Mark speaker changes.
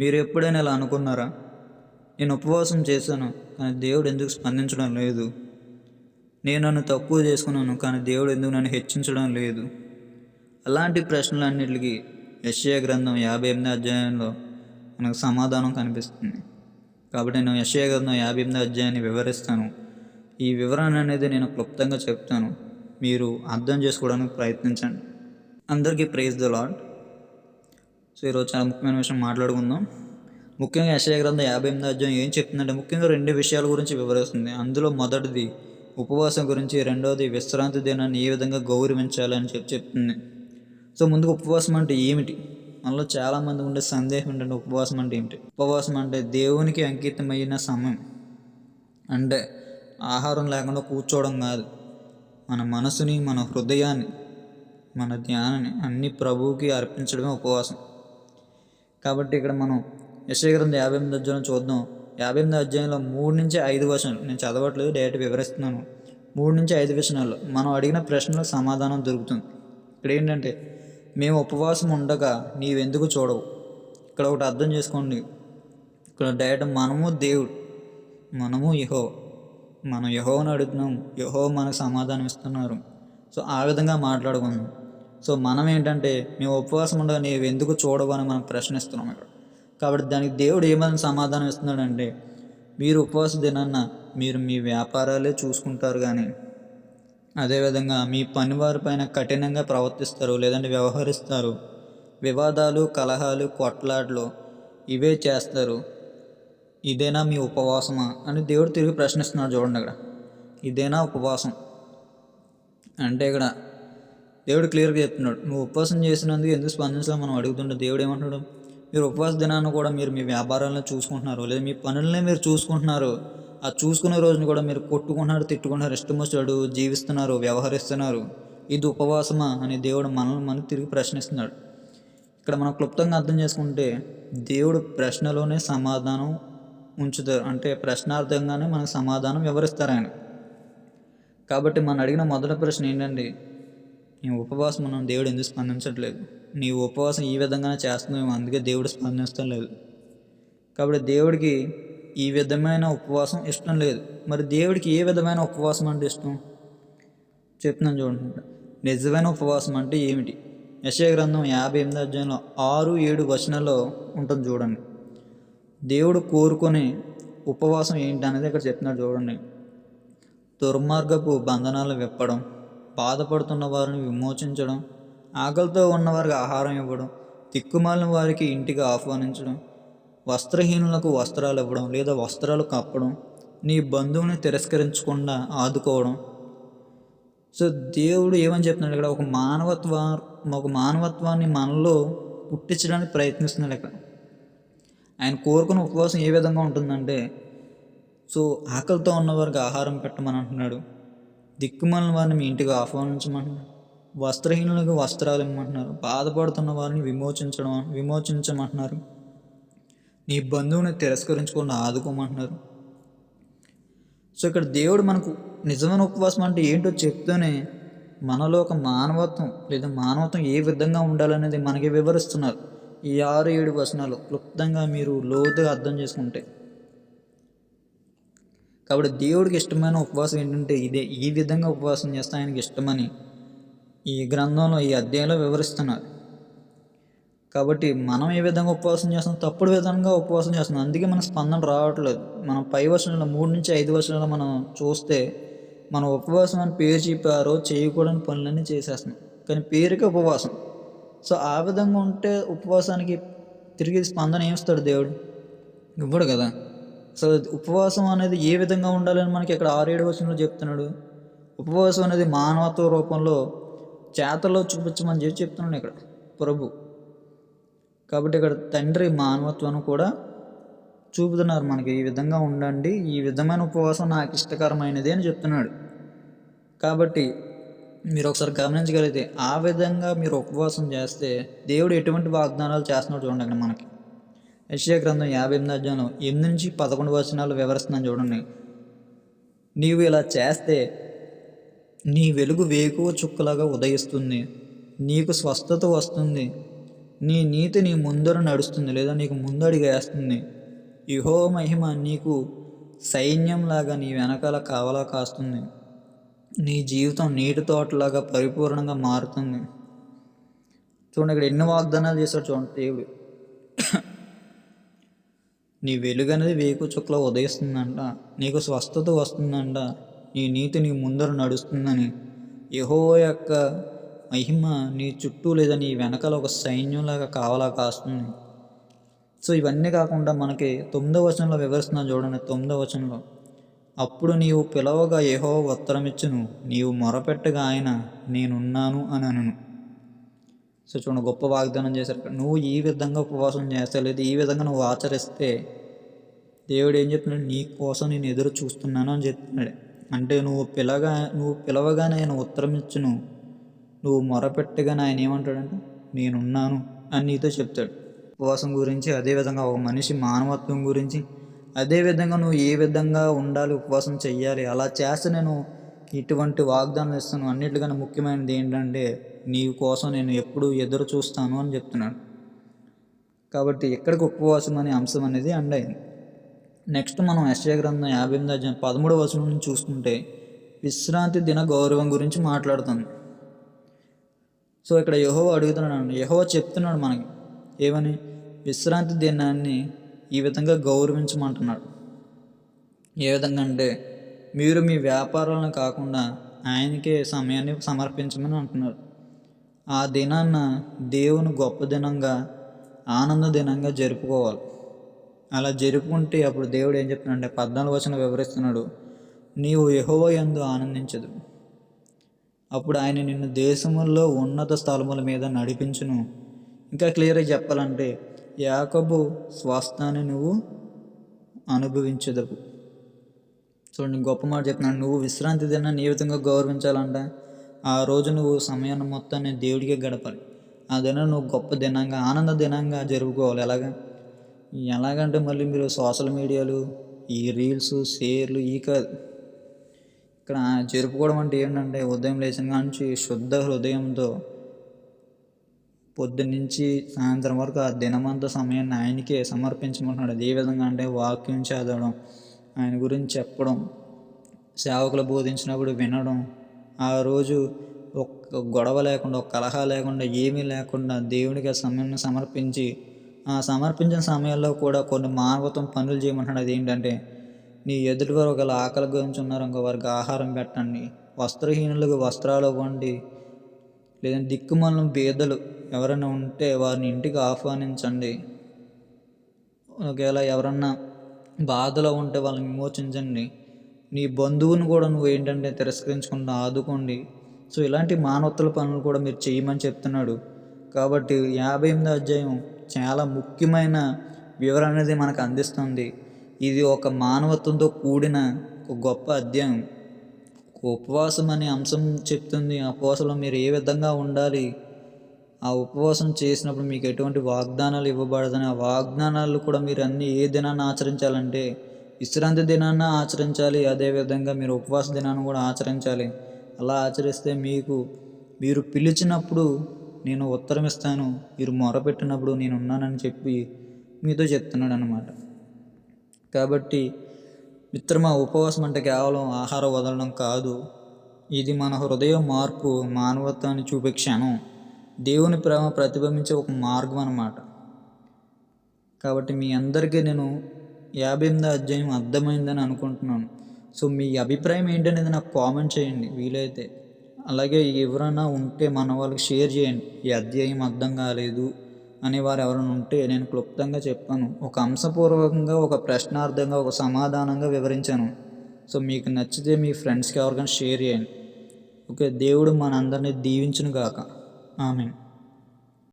Speaker 1: మీరు ఎప్పుడైనా ఇలా అనుకున్నారా? నేను ఉపవాసం చేశాను కానీ దేవుడు ఎందుకు స్పందించడం లేదు? నేను నన్ను తక్కువ చేసుకున్నాను కానీ దేవుడు ఎందుకు నన్ను హెచ్చించడం లేదు? అలాంటి ప్రశ్నలన్నిటికీ యశయ గ్రంథం యాభై ఎనిమిది అధ్యాయంలో మనకు సమాధానం కనిపిస్తుంది. కాబట్టి నేను యశయ గ్రంథం యాభై ఎనిమిది అధ్యాయాన్ని వివరిస్తాను. ఈ వివరణ అనేది నేను క్లుప్తంగా చెప్తాను. మీరు అర్థం చేసుకోవడానికి ప్రయత్నించండి. అందరికీ ప్రైజ్ ద లాడ్ సో ఈరోజు చాలా ముఖ్యమైన విషయం మాట్లాడుకుందాం. ముఖ్యంగా యశయ గ్రంథం యాభై ఎనిమిది అధ్యాయం ఏం చెప్తుందంటే ముఖ్యంగా రెండు విషయాల గురించి వివరిస్తుంది. అందులో మొదటిది ఉపవాసం గురించి రెండవది విశ్రాంతి దినాన్ని ఏ విధంగా గౌరవించాలని చెప్పి చెప్తుంది. సో ముందుకు ఉపవాసం అంటే ఏమిటి? మనలో చాలామంది ఉండే సందేహం ఏంటంటే ఉపవాసం అంటే ఏమిటి? ఉపవాసం అంటే దేవునికి అంకితమైన సమయం. అంటే ఆహారం లేకుండా కూర్చోవడం కాదు. మన మనసుని మన హృదయాన్ని మన ధ్యానాన్ని అన్ని ప్రభువుకి అర్పించడమే ఉపవాసం. కాబట్టి ఇక్కడ మనం యశ్వ గ్రంథం యాభై ఎనిమిది అధ్యాయం చూద్దాం. యాభై ఎనిమిది అధ్యాయంలో మూడు నుంచి ఐదు వచనాలు. నేను చదవట్లేదు డైరెక్ట్ వివరిస్తున్నాను. మూడు నుంచి ఐదు వచనాలు. మనం అడిగిన ప్రశ్నలకు సమాధానం దొరుకుతుంది. ఇక్కడ ఏంటంటే మేము ఉపవాసం ఉండగా నీవెందుకు చూడవు? ఇక్కడ ఒకటి అర్థం చేసుకోండి. ఇక్కడ డైరెక్ట్ మనము దేవుడు మనము యహో మనం యహోని అడుగుతున్నాం. యహో మనకు సమాధానం ఇస్తున్నారు. సో ఆ విధంగా మాట్లాడుకుందాం. సో మనం ఏంటంటే మేము ఉపవాసం ఉండగా నీవు ఎందుకు చూడవు అని మనం ప్రశ్నిస్తున్నాం ఇక్కడ. కాబట్టి దానికి దేవుడు ఏమని సమాధానం ఇస్తున్నాడంటే మీరు ఉపవాస దినాన్న మీరు మీ వ్యాపారాలే చూసుకుంటారు కానీ అదేవిధంగా మీ పనివారి పైన కఠినంగా ప్రవర్తిస్తారు లేదంటే వ్యవహరిస్తారు వివాదాలు కలహాలు కొట్లాట్లు ఇవే చేస్తారు. ఇదేనా మీ ఉపవాసమా అని దేవుడు తిరిగి ప్రశ్నిస్తున్నాడు చూడండి అక్కడ. ఇదేనా ఉపవాసం? అంటే ఇక్కడ దేవుడు క్లియర్గా చెప్తున్నాడు నువ్వు ఉపవాసం చేసినందుకు ఎందుకు స్పందించాలో? మనం అడుగుతుంటే దేవుడు ఏమంటున్నాడు మీరు ఉపవాస దినాన్ని కూడా మీరు మీ వ్యాపారాలను చూసుకుంటున్నారు లేదా మీ పనులనే మీరు చూసుకుంటున్నారు. ఆ చూసుకునే రోజుని కూడా మీరు కొట్టుకుంటున్నారు తిట్టుకుంటున్నారు ఇష్టం వచ్చాడు జీవిస్తున్నారు వ్యవహరిస్తున్నారు. ఇది ఉపవాసమా? అని దేవుడు మనల్ని మనం తిరిగి ప్రశ్నిస్తున్నాడు. ఇక్కడ మనం క్లుప్తంగా అర్థం చేసుకుంటే దేవుడు ప్రశ్నలోనే సమాధానం ఉంచుతారు అంటే ప్రశ్నార్థంగానే మనకు సమాధానం వివరిస్తారు ఆయన కాబట్టి మనం అడిగిన మొదటి ప్రశ్న ఏంటండి నీ ఉపవాసం మనం దేవుడు ఎందుకు స్పందించట్లేదు? నీ ఉపవాసం ఈ విధంగానే చేస్తున్నావు అందుకే దేవుడు స్పందించడం లేదు. కాబట్టి దేవుడికి ఈ విధమైన ఉపవాసం ఇష్టం లేదు. మరి దేవుడికి ఏ విధమైన ఉపవాసం అంటే ఇష్టం? చెప్తున్నాను చూడండి. నిజమైన ఉపవాసం అంటే ఏమిటి? యశయ గ్రంథం యాభై ఎనిమిది అధ్యాయంలో ఆరు ఏడు వచనాల్లో ఉంటుంది చూడండి. దేవుడు కోరుకునే ఉపవాసం ఏంటి అనేది ఇక్కడ చెప్తున్నాడు చూడండి. దుర్మార్గపు బంధనాలు విప్పడం బాధపడుతున్న వారిని విమోచించడం ఆకలితో ఉన్నవారికి ఆహారం ఇవ్వడం తిక్కుమాలిన వారికి ఇంటికి ఆహ్వానించడం వస్త్రహీనులకు వస్త్రాలు ఇవ్వడం లేదా వస్త్రాలు కప్పడం నీ బంధువుని తిరస్కరించకుండా ఆదుకోవడం. సో దేవుడు ఏమని చెప్తున్నాడు ఇక్కడ? ఒక మానవత్వ ఒక మానవత్వాన్ని మనలో పుట్టించడానికి ప్రయత్నిస్తున్నాడు ఇక్కడ. ఆయన కోరుకున్న ఉపవాసం ఏ విధంగా ఉంటుందంటే సో ఆకలితో ఉన్నవారికి ఆహారం పెట్టమని అంటున్నాడు. దిక్కుమాలిన వారిని మీ ఇంటికి ఆహ్వానించమంటున్నారు. వస్త్రహీనులకు వస్త్రాలు ఇమ్మంటున్నారు. బాధపడుతున్న వారిని విమోచించడం విమోచించమంటున్నారు. నీ బంధువుని తిరస్కరించకుండా ఆదుకోమంటున్నారు. సో ఇక్కడ దేవుడు మనకు నిజమైన ఉపవాసం అంటే ఏంటో చెప్తూనే మనలో ఒక మానవత్వం లేదా మానవత్వం ఏ విధంగా ఉండాలనేది మనకి వివరిస్తున్నారు. ఈ ఆరు ఏడు వచనాలు క్లుప్తంగా మీరు లోతుగా అర్థం చేసుకుంటే. కాబట్టి దేవుడికి ఇష్టమైన ఉపవాసం ఏంటంటే ఇదే. ఈ విధంగా ఉపవాసం చేస్తే ఆయనకి ఇష్టమని ఈ గ్రంథంలో ఈ అధ్యాయంలో వివరిస్తున్నారు. కాబట్టి మనం ఏ విధంగా ఉపవాసం చేస్తున్నాం? తప్పుడు విధంగా ఉపవాసం చేస్తున్నాం. అందుకే మన స్పందన రావట్లేదు. మనం పై వర్షంలో మూడు నుంచి ఐదు వర్షాలలో మనం చూస్తే మన ఉపవాసం అని పేరు చెప్పారో చేయకూడని పనులన్నీ చేసేస్తున్నాం. కానీ పేరుకే ఉపవాసం. సో ఆ విధంగా ఉంటే ఉపవాసానికి తిరిగి స్పందన ఏమిస్తాడు దేవుడు? ఇవ్వడు కదా. అసలు ఉపవాసం అనేది ఏ విధంగా ఉండాలని మనకి ఇక్కడ ఆరేడు వచనంలో చెప్తున్నాడు. ఉపవాసం అనేది మానవత్వ రూపంలో చేతల్లో చూపించమని చెప్పి చెప్తున్నాడు ఇక్కడ ప్రభు. కాబట్టి ఇక్కడ తండ్రి మానవత్వాన్ని కూడా చూపుతున్నారు మనకి. ఈ విధంగా ఉండండి ఈ విధమైన ఉపవాసం నాకు ఇష్టకరమైనది అని చెప్తున్నాడు. కాబట్టి మీరు ఒకసారి గమనించగలిగితే ఆ విధంగా మీరు ఉపవాసం చేస్తే దేవుడు ఎటువంటి వాగ్దానాలు చేస్తున్నాడు చూడండి అక్కడ మనకి. యశ్యా గ్రంథం యాభై ఎనిమిది అధ్యాయం ఎనిమిది నుంచి పదకొండు వచనాలు వివరిస్తున్నాను చూడండి. నీవు ఇలా చేస్తే నీ వెలుగు వేకువ చుక్కలాగా ఉదయిస్తుంది. నీకు స్వస్థత వస్తుంది. నీ నీతి నీ ముందర నడుస్తుంది లేదా నీకు ముందడిగేస్తుంది ఇహో మహిమ నీకు సైన్యంలాగా నీ వెనకాల కావలా కాస్తుంది. నీ జీవితం నీటి తోటలాగా పరిపూర్ణంగా మారుతుంది. చూడండి ఇక్కడ ఎన్ని వాగ్దానాలు చేశాడు చూడండి దేవుడు. నీ వెలుగనేది వేకు చుక్కలో ఉదయిస్తుందంట. నీకు స్వస్థత వస్తుందంట. నీ నీతి నీ ముందర నడుస్తుందని. యహో యొక్క మహిమ నీ చుట్టూ లేదా నీ వెనకాల ఒక సైన్యంలాగా కావలా కాస్తుంది. సో ఇవన్నీ కాకుండా మనకి తొమ్మిదో వచనంలో వివరిస్తున్నాను చూడండి. తొమ్మిదో వచనంలో అప్పుడు నీవు పిలవగా ఏహో ఉత్తరమిచ్చును. నీవు మొరపెట్టగా ఆయన నేనున్నాను అని అనను. సో చూడండి గొప్ప వాగ్దానం చేశారు. నువ్వు ఈ విధంగా ఉపవాసం చేస్తే లేదా ఈ విధంగా నువ్వు ఆచరిస్తే దేవుడు ఏం చెప్తున్నాడు? నీ కోసం నేను ఎదురు చూస్తున్నాను అని చెప్తున్నాడు. అంటే నువ్వు పిలగా నువ్వు పిలవగానే ఆయన ఉత్తరం ఇచ్చును. నువ్వు మొరపెట్టగానే ఆయన ఏమంటాడంటే నేనున్నాను అని నీతో చెప్తాడు. ఉపవాసం గురించి అదేవిధంగా ఒక మనిషి మానవత్వం గురించి అదేవిధంగా నువ్వు ఏ విధంగా ఉండాలి ఉపవాసం చెయ్యాలి అలా చేస్తే నేను ఇటువంటి వాగ్దానాలు ఇస్తాను అన్నిటికన్నా ముఖ్యమైనది ఏంటంటే నీ కోసం నేను ఎప్పుడు ఎదురు చూస్తాను అని చెప్తున్నాడు. కాబట్టి ఎక్కడికి ఉపవాసం అనే అంశం అనేది అండ్ అయింది. నెక్స్ట్ మనం యశ్య గ్రంథం యాభై ఎనిమిది అధ్యాయం పదమూడవ వచనం నుంచి చూసుకుంటే విశ్రాంతి దిన గౌరవం గురించి మాట్లాడుతుంది. సో ఇక్కడ యహో అడుగుతున్నాడు. యహో చెప్తున్నాడు మనకి ఏమని? విశ్రాంతి దినాన్ని ఈ విధంగా గౌరవించమంటున్నాడు. ఏ విధంగా అంటే మీరు మీ వ్యాపారాలను కాకుండా ఆయనకే సమయాన్ని సమర్పించమని అంటున్నారు. ఆ దినాన్న దేవుని గొప్ప దినంగా ఆనంద దినంగా జరుపుకోవాలి. అలా జరుపుకుంటే అప్పుడు దేవుడు ఏం చెప్తున్నాడంటే పద్నాలుగు వచనం వివరిస్తున్నాడు. నీవు యహోవ ఎందు ఆనందించదు. అప్పుడు ఆయన నిన్ను దేశముల్లో ఉన్నత స్థలముల మీద నడిపించును. ఇంకా క్లియర్గా చెప్పాలంటే యాకబు స్వాస్థాన్ని నువ్వు అనుభవించదవు. చూడండి గొప్ప మాట చెప్తున్నాను నువ్వు విశ్రాంతి దినాన్ని ఏ విధంగా గౌరవించాలంటే ఆ రోజు నువ్వు సమయాన్ని మొత్తాన్ని దేవుడికే గడపాలి. ఆ దినం నువ్వు గొప్ప దినంగా ఆనంద దినంగా జరుపుకోవాలి. ఎలాగా? ఎలాగంటే మళ్ళీ మీరు సోషల్ మీడియాలు ఈ రీల్స్ షేర్లు ఈ కాదు ఇక్కడ జరుపుకోవడం అంటే ఏంటంటే ఉదయం లేచిన నుంచి శుద్ధ హృదయంతో పొద్దునుంచి సాయంత్రం వరకు ఆ దినమంతా సమయాన్ని ఆయనకే సమర్పించమంటున్నాడు. ఏ విధంగా అంటే వాక్యం చదవడం ఆయన గురించి చెప్పడం సేవకులు బోధించినప్పుడు వినడం ఆ రోజు ఒక్క గొడవ లేకుండా ఒక కలహ లేకుండా ఏమీ లేకుండా దేవునికి ఆ సమయాన్ని సమర్పించి ఆ సమర్పించిన సమయాల్లో కూడా కొన్ని మానవత్వం పనులు చేయమంటున్నాడు. అది ఏంటంటే నీ ఎదుటి వారు ఒకవేళ ఆకలి గురించి ఉన్నారు ఇంకో వారికి ఆహారం పెట్టండి వస్త్రహీనులకు వస్త్రాలు ఇవ్వండి లేదంటే దిక్కుమాలను బీదలు ఎవరైనా ఉంటే వారిని ఇంటికి ఆహ్వానించండి. ఒకవేళ ఎవరన్నా బాధలో ఉంటే వాళ్ళని విమోచించండి. నీ బంధువుని కూడా నువ్వు ఏంటంటే తిరస్కరించకుండా ఆదుకోండి. సో ఇలాంటి మానవత్వల పనులు కూడా మీరు చేయమని చెప్తున్నాడు. కాబట్టి యాభై ఎనిమిదో అధ్యాయం చాలా ముఖ్యమైన వివరణ అనేది మనకు అందిస్తుంది. ఇది ఒక మానవత్వంతో కూడిన ఒక గొప్ప అధ్యాయం. ఉపవాసం అనే అంశం చెప్తుంది. ఆ ఉపవాసంలో మీరు ఏ విధంగా ఉండాలి? ఆ ఉపవాసం చేసినప్పుడు మీకు ఎటువంటి వాగ్దానాలు ఇవ్వబడదని ఆ వాగ్దానాలు కూడా మీరు అన్ని ఏ దినాన్ని ఆచరించాలంటే విశ్రాంతి దినాన్న ఆచరించాలి అదేవిధంగా మీరు ఉపవాస దినాన్ని కూడా ఆచరించాలి. అలా ఆచరిస్తే మీకు మీరు పిలిచినప్పుడు నేను ఉత్తరం ఇస్తాను మీరు మొరపెట్టినప్పుడు నేను ఉన్నానని చెప్పి మీతో చెప్తున్నాడు అనమాట కాబట్టి మిత్రమా ఉపవాసం అంటే కేవలం ఆహారం వదలడం కాదు. ఇది మన హృదయ మార్పు మానవత్వాన్ని చూపే క్షణం. దేవుని ప్రేమ ప్రతిబింబించే ఒక మార్గం అన్నమాట. కాబట్టి మీ అందరికీ నేను యాభై ఎనిమిదో అధ్యాయం అర్థమైందని అనుకుంటున్నాను. సో మీ అభిప్రాయం ఏంటనేది నాకు కామెంట్ చేయండి వీలైతే. అలాగే ఎవరైనా ఉంటే మన వాళ్ళకి షేర్ చేయండి ఈ అధ్యాయం అర్థం కాలేదు అనే వారు ఎవరైనా ఉంటే నేను క్లుప్తంగా చెప్పాను. ఒక అంశపూర్వకంగా ఒక ప్రశ్నార్థంగా ఒక సమాధానంగా వివరించాను. సో మీకు నచ్చితే మీ ఫ్రెండ్స్కి ఎవరికైనా షేర్ చేయండి. ఓకే దేవుడు మనందరినీ దీవించును గాక ആമേൻ